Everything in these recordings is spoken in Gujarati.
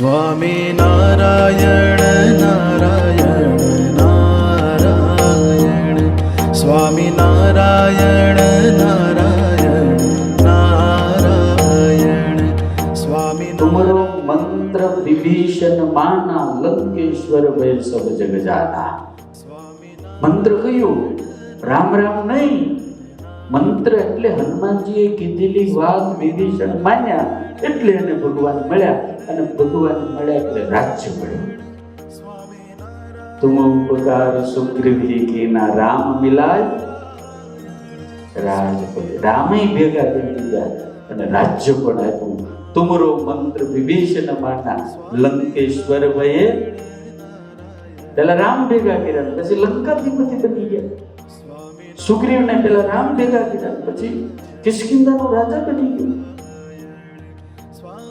સ્વામી નારાયણ નારાયણ નારાયણ સ્વામી નારાયણ નારાયણ નારાયણ સ્વામી तुमरो मंत्र विभीषण माना लंकेश्वर भय सब जग जाना મંત્ર કયું રામ રામ નહીં મંત્ર એટલે હનુમાનજીએ કીધેલી વાત વિભીષણ માન્યા એટલે એને ભગવાન મળ્યા અને ભગવાન મળે એટલે રાજ્ય મળ્યું. તુમ ઉપકાર સુગ્રીવી કીના રામ મિલાય? રાજ રામે ભેગા થઈ ગયા અને રાજ્ય પણ આપ્યું. તુમરો મંત્ર વિભીષણ માના લંકેશ્વર ભયે પેલા રામ ભેગા કર્યા, પછી લંકાધિપતિ બની ગયા. સુગ્રીવને પેલા રામ ભેગા કર્યા, પછી કિષ્કિંધાનો રાજા બની ગયો.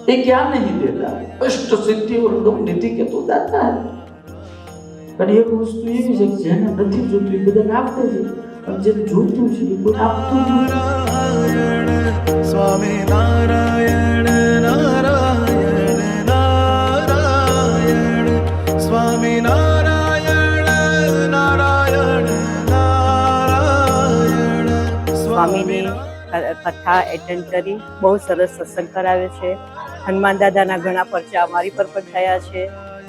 ये क्या नहीं देता अष्ट सिद्धि और नव निधि के तो दाता है પણ એક વસ્તુ એવી છે કે જેને નથી જોતું એ બધાને આપે છે અને જેને જોતું છે એ કોઈ આપતું જ નથી નારાયણ સ્વામી નારાયણ નારાયણ નારાયણ સ્વામી નારાયણ નારાયણ નારાયણ સ્વામીની ક- કથા એટેન્ડ કરી બહુ સરસ સત્સંગ કરાવે છે હનુમાન દાદાના ઘણા પરચા અમારી પર પણ થયા છે,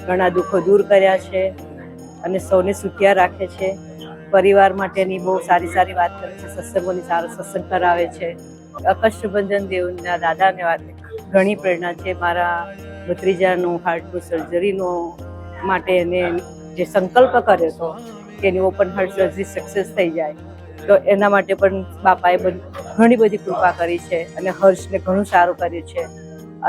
ઘણા દુઃખો દૂર કર્યા છે અને સૌને સુખિયા રાખે છે. પરિવાર માટેની બહુ સારી સારી વાત કરે છે, સત્સંગોની સારો સત્સંગ કરાવે છે. અકષ્ટભંજન દેવના દાદાને વાત ઘણી પ્રેરણા છે. મારા ભત્રીજાનું હાર્ટનું સર્જરીનો માટે એને જે સંકલ્પ કર્યો હતો કે એની ઓપન હાર્ટ સર્જરી સક્સેસ થઈ જાય, તો એના માટે પણ બાપાએ ઘણી બધી કૃપા કરી છે અને હર્ષને ઘણું સારું કર્યું છે.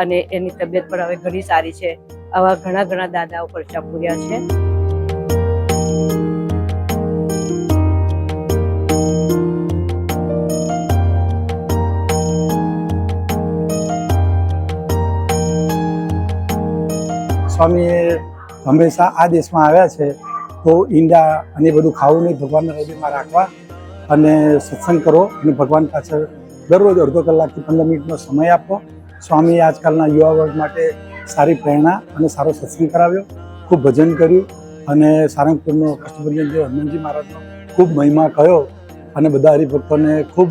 અને એની તબિયત પણ હવે ઘણી સારી છે. આવા ઘણા ઘણા દાદાઓ પરચા પૂર્યા છે. સ્વામીએ હંમેશા આ દેશમાં આવ્યા છે તો ઈંડા અને બધું ખાવું નહીં, ભગવાનના હૃદયમાં રાખવા અને સત્સંગ કરો અને ભગવાન પાછળ દરરોજ અડધો કલાકથી પંદર મિનિટનો સમય આપો. સ્વામીએ આજકાલના યુવા વર્ગ માટે સારી પ્રેરણા અને સારો સત્સંગ કરાવ્યો. ખૂબ ભજન કર્યું અને સારંગપુરનો કષ્ટભંજન જે હનુમાનજી મહારાજનો ખૂબ મહિમા કયો અને બધા હરિભક્તોને ખૂબ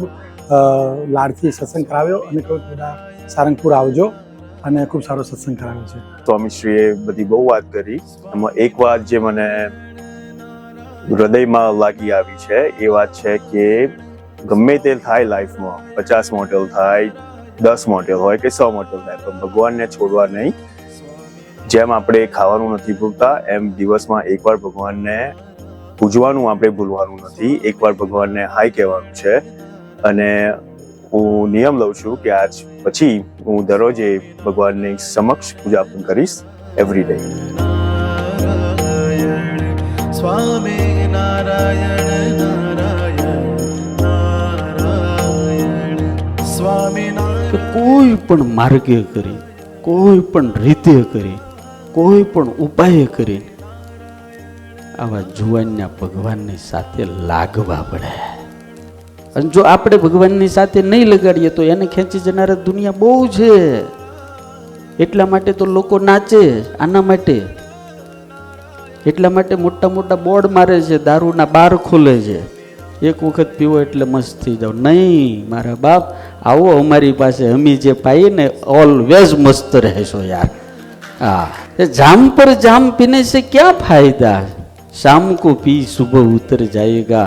લાડથી સત્સંગ કરાવ્યો અને કહ્યું બધા સારંગપુર આવજો અને ખૂબ સારો સત્સંગ કરાવ્યો છે. સ્વામીશ્રીએ બધી બહુ વાત કરી. એમાં એક વાત જે મને હૃદયમાં લાગી આવી છે, એ વાત છે કે ગમે તે થાય લાઈફમાં, પચાસ મોડલ થાય દસ મોટેલ હોય કે સો મોટેલ થાય પણ ભગવાનને છોડવા નહીં. જેમ આપણે ખાવાનું નથી ભૂલતા, એમ દિવસમાં એકવાર ભગવાનને પૂજવાનું આપણે ભૂલવાનું નથી. એકવાર ભગવાનને હાય કહેવાનું છે. અને હું નિયમ લઉં છું કે આજ પછી હું દરરોજે ભગવાનની સમક્ષ પૂજા પણ કરીશ એવરી ડે સ્વામી નારાયણ નારાયણ નારાયણ, સ્વામી કોઈ પણ માર્ગે કરી, કોઈ પણ રીતે કરી, કોઈ પણ ઉપાય કરી આવા જુવાનના ભગવાનની સાથે લાગવા પડે. અને જો આપણે ભગવાનની સાથે નહીં લગાડીએ તો એને ખેંચી જનારા દુનિયા બહુ છે. એટલા માટે તો લોકો નાચે, આના માટે. એટલા માટે મોટા મોટા બોર્ડ મારે છે, દારૂના બાર ખોલે છે. એક વખત પીવો એટલે મસ્ત થઈ જાવ. નહીં, મારા બાપ આવો અમારી પાસે અમી જે પાઈએ ને ઓલવેઝ મસ્ત રહેશો યાર હા ये जाम पर जाम पीने से क्या फायदा शाम को पी सुबह उतर जाएगा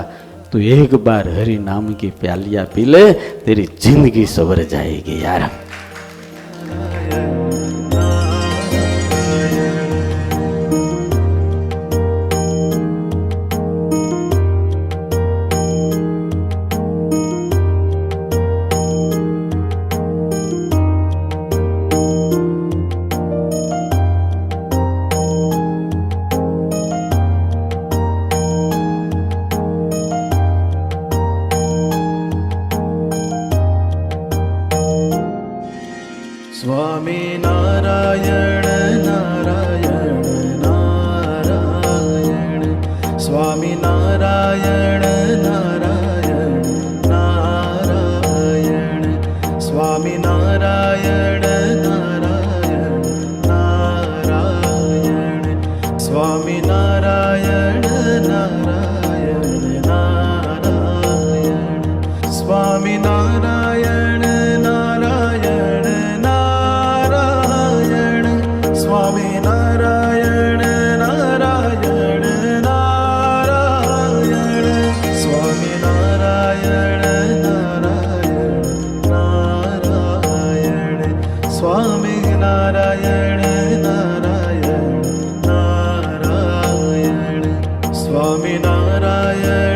तो एक बार हरि नाम की प्यालियां पी ले तेरी जिंदगी सवर जाएगी यार Swami Narayana Narayana fire.